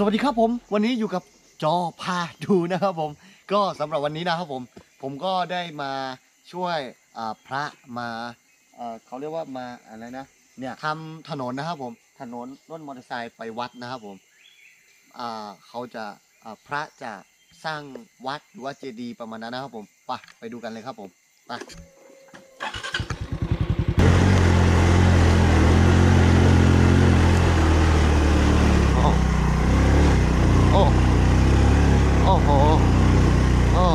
สวัสดีครับผม วันนี้อยู่กับจอพาดูนะครับผม ก็สำหรับวันนี้นะครับผม ผมก็ได้มาช่วยอ่าพระมาเอ่อเขาเรียกว่ามาอะไรนะเนี่ยทำถนนนะครับผมถนนรถมอเตอร์ไซค์ไปวัดนะครับผมอ่าเขาจะอ่าพระจะสร้างวัดหรือว่าเจดีย์ประมาณนั้นนะครับผมไปไปดูกันเลยครับผมไป โอ้โอ้โอ้โหโอ้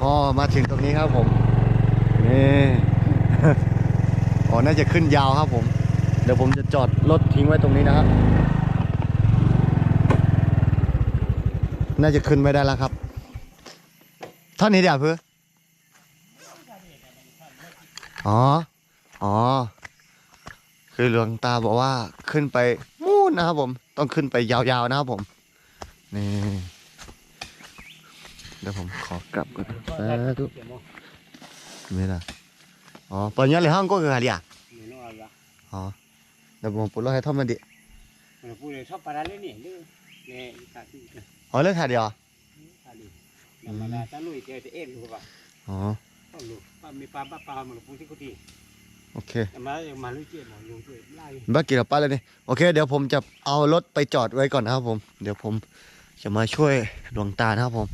โอ้มา ถึงตรงนี้ครับผมนี่อ๋อน่าจะขึ้นยาวครับผม เดี๋ยวผมจะจอดรถทิ้งไว้ตรงนี้นะครับน่าจะขึ้นไม่ได้แล้วครับเท่านี้เดี๋ยวเพื่ออ๋อ อ๋อ คือหลวงตาบอกว่าขึ้นไปนู่นนะครับผม ต้องขึ้นไปยาวๆนะครับผม นี่ ดี๋ยวผมขอกลับก่อนสาธุไม่ได้อ๋อปอนยาเลยห้องก็คืออะไรอะ Meno alba. อ๋อเดี๋ยวผมปลุกให้ท่อมมันดิ Bueno, pure so para le ni le le ta ti อ๋อเลิกถ่ายเดียวเหรอ ta li. La mala ta lui ke te en ko ba. อ๋อ To lu. Pa mi pa pa pa mo lu pu ti ko ti. โอเค Ma ma lu ti mo lu ti lai. บ้ากี่เราป้าเลยนี่โอเค เดี๋ยวผมจะเอารถไปจอดไว้ก่อนนะครับผม เดี๋ยวผมจะมาช่วยหลวงตานะครับผม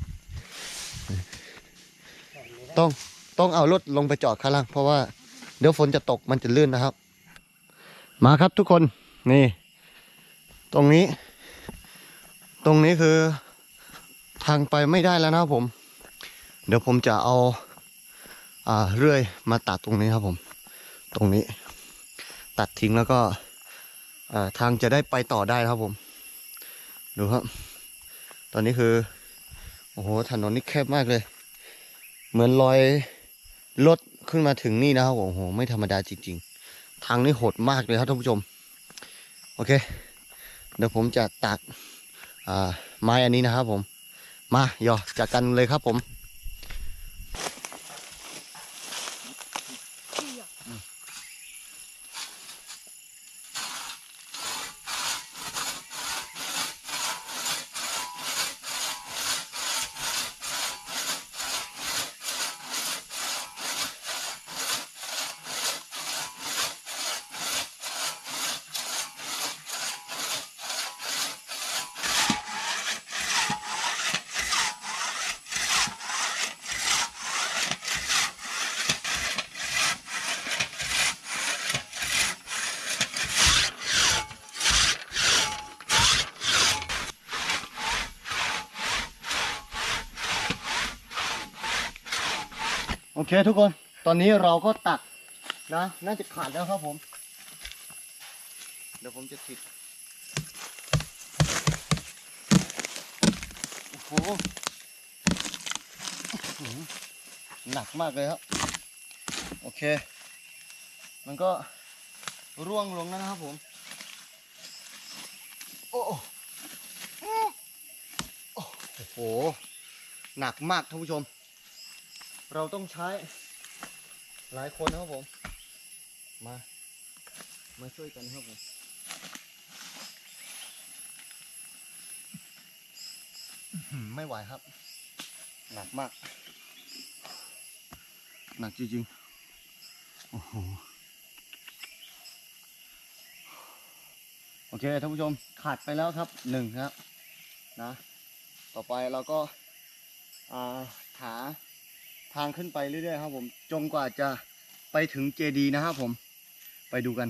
ต้องต้องเอารถลงไปจอดข้างล่าง เพราะว่าเดี๋ยวฝนจะตกมันจะลื่นนะครับ มาครับทุกคนนี่ ตรงนี้ ตรงนี้คือทางไปไม่ได้แล้วนะผม เดี๋ยวผมจะเอาอ่าเรื่อยมาตัดตรงนี้ครับผม ตรงนี้ ตัดทิ้งแล้วก็ทางจะได้ไปต่อได้ครับผม ดูครับ ตอนนี้คือ โอ้โหถนนนี่แคบมากเลย เหมือนลอยรถขึ้นมาถึงนี่นะครับโอ้โหไม่ธรรมดาจริง ๆ ทางนี้โหดมากเลยครับท่านผู้ชม โอเค เดี๋ยวผมจะตักไม้อันนี้นะครับผม มาย่อจากกันเลยครับผม อเคทุกคน ตอนนี้เราก็ตักนะ น่าจะขาดแล้วครับผม เดี๋ยวผมจะติดโอ้โหหนักมากเลยครับ โอเค มันก็ร่วงลงแล้วนะครับผม โอ้โห หนักมากท่านผู้ชม เราต้องใช้หลายคนนะครับผม มา มาช่วยกันครับผมไม่ไหวครับ หนักมาก หนักจริงๆ โอ้โห โอเคท่านผู้ชมขาดไปแล้วครับหนึ่งครับ นะ ต่อไปเราก็อ่าหา ทางขึ้นไปเรื่อยๆครับผมจนกว่าจะไปถึงเจดีนะครับผมไปดูกัน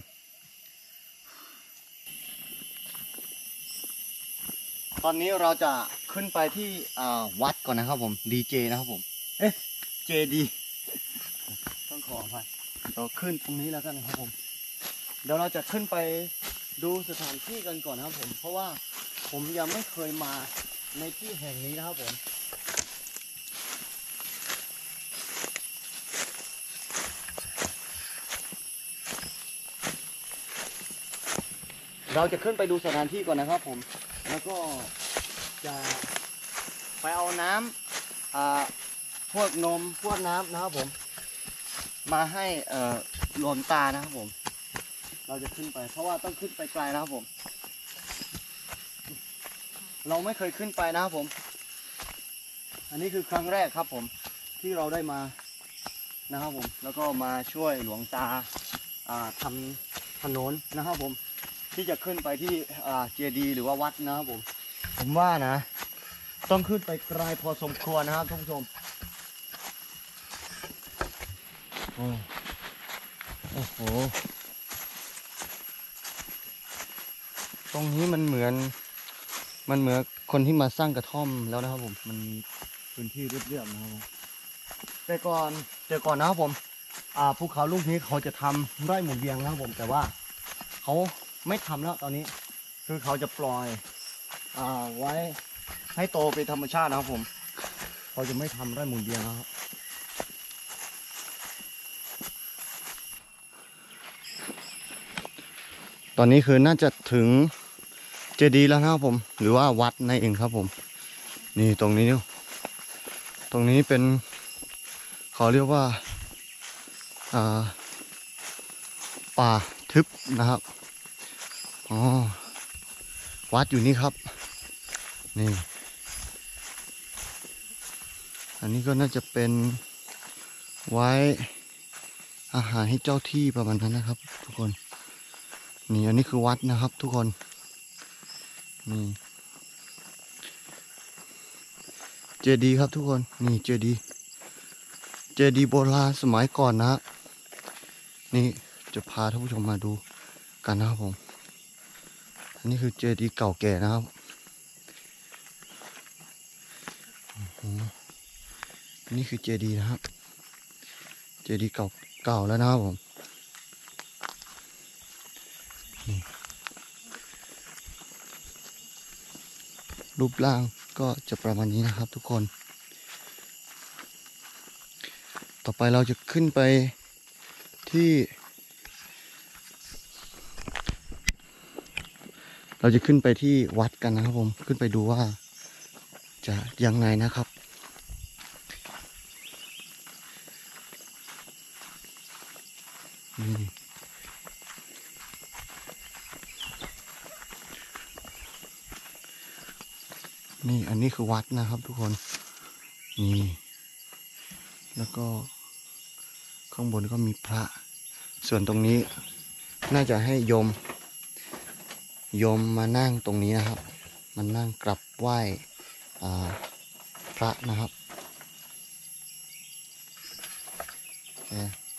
ตอนนี้เราจะขึ้นไปที่วัดก่อนนะครับผมดีเจนะครับผม เอ๊ะเจดีต้องขออภัยเราขึ้นตรงนี้แล้วกันนะครับผม เดี๋ยวเราจะขึ้นไปดูสถานที่กันก่อนนะครับผม เพราะว่าผมยังไม่เคยมาในที่แห่งนี้นะครับผม เราจะขึ้นไปดูสถานที่ก่อนนะครับผม แล้วก็จะไปเอาน้ำอ่าพวกนมพวกน้ำนะครับผม มาให้เอ่อหลวงตานะครับผม เราจะขึ้นไป เพราะว่าต้องขึ้นไปไกลนะครับผม เราไม่เคยขึ้นไปนะครับผม อันนี้คือครั้งแรกครับผมที่เราได้มานะครับผม แล้วก็มาช่วยหลวงตาทำถนนนะครับผม ที่จะขึ้นไปที่เจดีหรือว่าวัดนะครับผม ผมว่านะ ต้องขึ้นไปไกลพอสมควรนะครับท่านผู้ชมโอ้โห ตรงนี้มันเหมือน มันเหมือนคนที่มาสร้างกระท่อมแล้วนะครับผม มันมีพื้นที่เรียบๆนะครับแต่ก่อนแต่ก่อนนะครับผม อ่าภูเขาลูกนี้เขาจะทำไร่หมุนเวียงนะครับผม แต่ว่าเขา ไม่ทำแล้วตอนนี้ คือเขาจะปล่อยอ่าไว้ให้โตเป็นธรรมชาตินะครับผม เขาจะไม่ทำไร่หมุนเวียงนะครับตอนนี้คือน่าจะถึงเจดีย์แล้วนะครับผม หรือว่าวัดนั่นเองครับผม นี่ตรงนี้เนี่ยตรงนี้เป็นเขาเรียกว่าอ่าป่าทึบนะครับ อ๋อ วัดอยู่นี่ครับ นี่ อันนี้ก็น่าจะเป็นไว้อาหารให้เจ้าที่ประมาณนั้นนะครับ ทุกคน นี่อันนี้คือวัดนะครับ ทุกคน นี่ เจดีย์ครับทุกคน นี่เจดีย์เจดีย์โบราณสมัยก่อนนะ นี่จะพาท่านผู้ชมมาดูกันนะครับผม นนี้คือเจดีย์เก่าแก่นะครับอ้โหอันนี้คือเจดีย์นะครับ เจดีย์เก่าเก่าแล้วนะครับผมรูปร่างก็จะประมาณนี้นะครับทุกคน ต่อไปเราจะขึ้นไปที่ เราจะขึ้นไปที่วัดกันนะครับผมขึ้นไปดูว่า จะยังไงนะครับ นี่อันนี้คือวัดนะครับทุกคน นี่ แล้วก็ข้างบนก็มีพระ ส่วนตรงนี้น่าจะให้โยม โยมมานั่งตรงนี้นะครับ มันนั่งกลับไหว้พระนะครับ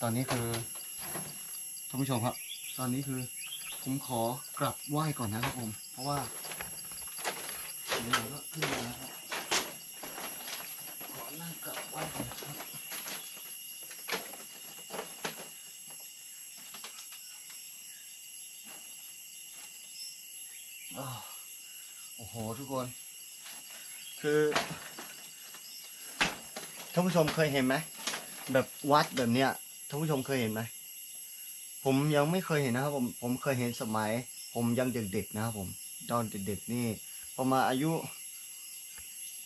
ตอนนี้คือท่านผู้ชมครับ ตอนนี้คือผมขอกลับไหว้ก่อนนะครับผม เพราะว่าเดี๋ยวก็ขึ้นมาแล้วครับขอนั่งกลับไว้ก่อนนะครับอ้าว โอ้โหทุกคน คือท่านผู้ชมเคยเห็นไหมแบบวัดแบบเนี้ยท่านผู้ชมเคยเห็นไหมผมยังไม่เคยเห็นนะครับผมผมเคยเห็นสมัย ผมยังเด็กๆนะครับผมตอนเด็กๆนี่ประมาณอายุ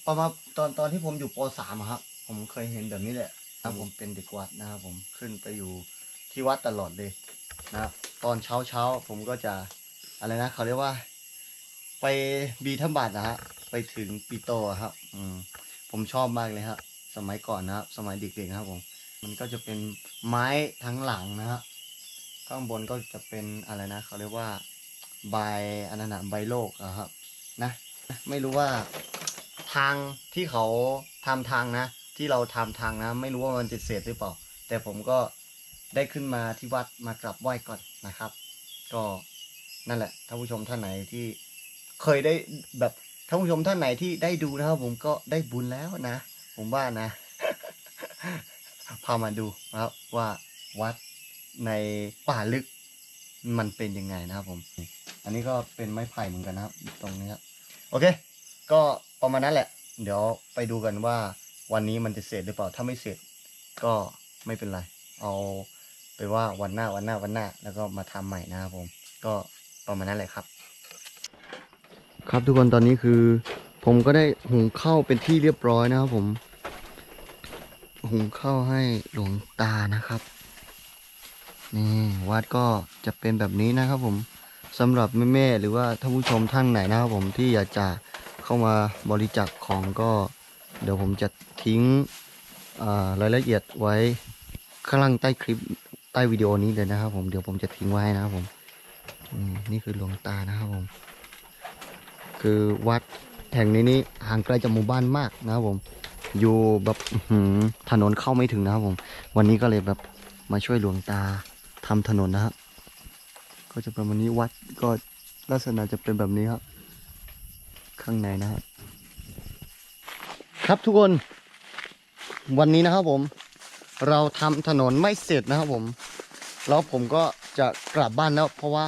ประมาณตอนตอนที่ผมอยู่ปสามอะครับ ผมเคยเห็นแบบนี้แหละนะผมเป็นเด็กวัดนะครับผมขึ้นไปอยู่ที่วัดตลอดเลยนะครับตอนเช้าเช้าๆผมก็จะอะไรนะเขาเรียกว่า ไปบีธบาตนะฮะ ไปถึงปีโตครับ อืม ผมชอบมากเลยครับสมัยก่อนนะครับ สมัยเด็กๆนะครับผม มันก็จะเป็นไม้ทั้งหลังนะฮะ ข้างบนก็จะเป็นอะไรนะ เขาเรียกว่าใบอันนั้นใบโลกอะครับ นะ ไม่รู้ว่าทางที่เขาทำทางนะ ที่เราทำทางนะ ไม่รู้ว่ามันจะเสร็จหรือเปล่า แต่ผมก็ได้ขึ้นมาที่วัดมากราบไหว้ก่อนนะครับ ก็นั่นแหละท่านผู้ชมท่านไหนที่ เคยได้แบบท่านผู้ชมท่านไหนที่ได้ดูนะครับ ผมก็ได้บุญแล้วนะ ผมว่านะ พามาดูนะครับว่าวัดในป่าลึกมันเป็นยังไงนะครับผม อันนี้ก็เป็นไม้ไผ่เหมือนกันนะครับ ตรงนี้ครับโอเค ก็ประมาณนั้นแหละ เดี๋ยวไปดูกันว่าวันนี้มันจะเสร็จหรือเปล่า ถ้าไม่เสร็จก็ไม่เป็นไร เอาไปว่าวันหน้าวันหน้าวันหน้า แล้วก็มาทำใหม่นะครับผม ก็ประมาณนั้นแหละครับ ครับทุกคนตอนนี้คือ ผมก็ได้หุงข้าวเป็นที่เรียบร้อยนะครับผม หุงข้าวให้หลวงตานะครับ นี่วัดก็จะเป็นแบบนี้นะครับ ผมสำหรับแม่ๆหรือว่าท่านผู้ชมท่านไหนนะครับ ผมที่อยากจะเข้ามาบริจาคของก็ เดี๋ยวผมจะทิ้งรายละเอียดไว้ข้างล่างใต้คลิปใต้วิดีโอนี้เลยนะครับ ผมเดี๋ยวผมจะทิ้งไว้ให้นะครับผมนี่คือหลวงตานะครับผม คือวัดแห่งนี้นี่ห่างไกลจากหมู่บ้านมากนะครับผม อยู่แบบหืถนนเข้าไม่ถึงนะครับผม วันนี้ก็เลยแบบมาช่วยหลวงตาทำถนนนะครับก็จะประมาณนี้วัดก็ลักษณะจะเป็นแบบนี้ครับ ข้างในนะครับ ครับทุกคน วันนี้นะครับผม เราทำถนนไม่เสร็จนะครับผม แล้วผมก็จะกลับบ้านแล้วเพราะว่า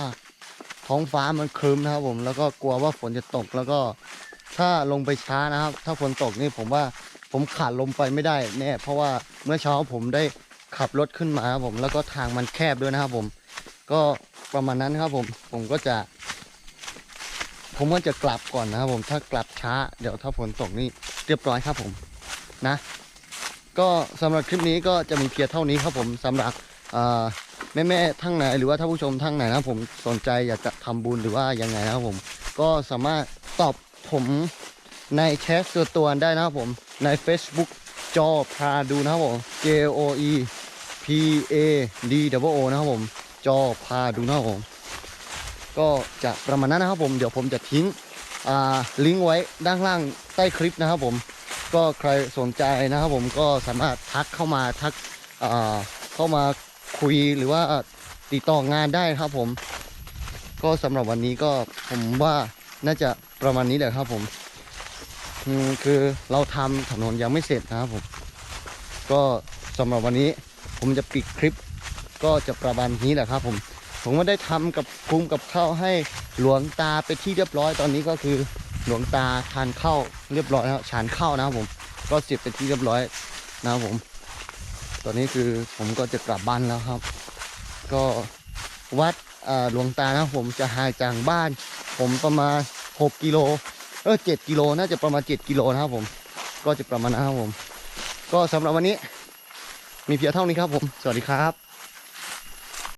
ท้องฟ้ามันครึ้มนะครับ ผมแล้วก็กลัวว่าฝนจะตกแล้วก็ถ้าลงไปช้านะครับ ถ้าฝนตกนี่ผมว่าผมขาดลมไปไม่ได้แน่เพราะว่าเมื่อเช้าผมได้ขับรถขึ้นมาครับผมแล้วก็ทางมันแคบด้วยนะครับ ผมก็ประมาณนั้นครับผมผมก็จะ ผมก็จะกลับก่อนนะครับ ผมถ้ากลับช้า เดี๋ยวถ้าฝนตกนี่เรียบร้อยครับผมนะ ก็สำหรับคลิปนี้ก็จะมีเพียงเท่านี้ครับผมสำหรับ แม่แม่ๆทั้งไหนหรือว่าท่านผู้ชมทั้งไหนนะผมสนใจอยากจะทำบุญหรือว่ายังไงนะครับผม ก็สามารถตอบผมในแชทส่วนตัวได้นะครับผมใน Facebook จอพาดูนะครับผม J O E P A D W O นะครับผมจอพาดูนะครับผม ก็จะประมาณนั้นนะครับผมเดี๋ยวผมจะทิ้งลิงก์ไว้ด้านล่างใต้คลิปนะครับผมก็ใครสนใจนะครับผมก็สามารถทักเข้ามาทักเข้ามา คุยหรือว่าติดต่องานได้ครับผม ก็สำหรับวันนี้ก็ผมว่าน่าจะประมาณนี้แหละครับผมคือเราทำถนนยังไม่เสร็จนะครับผม ก็สำหรับวันนี้ผมจะปิดคลิป ก็จะประมาณนี้แหละครับผม ผมก็ได้ทำกับปรุงกับข้าวให้หลวงตาไปที่เรียบร้อยตอนนี้ก็คือหลวงตาทานข้าวเรียบร้อยแล้วฉานข้าวนะครับผม ก็เสร็จเป็นที่เรียบร้อยนะครับผม ตอนนี้คือผมก็จะกลับบ้านแล้วครับ ก็วัดหลวงตานะผมจะห่างจากบ้าน ผมประมาณ 6 กิโลเออ7กิโลน่าจะประมาณ 7 กิโลนะครับผม ก็จะประมาณนั้นครับผม ก็สำหรับวันนี้ มีเพียงเท่านี้ครับผม สวัสดีครับ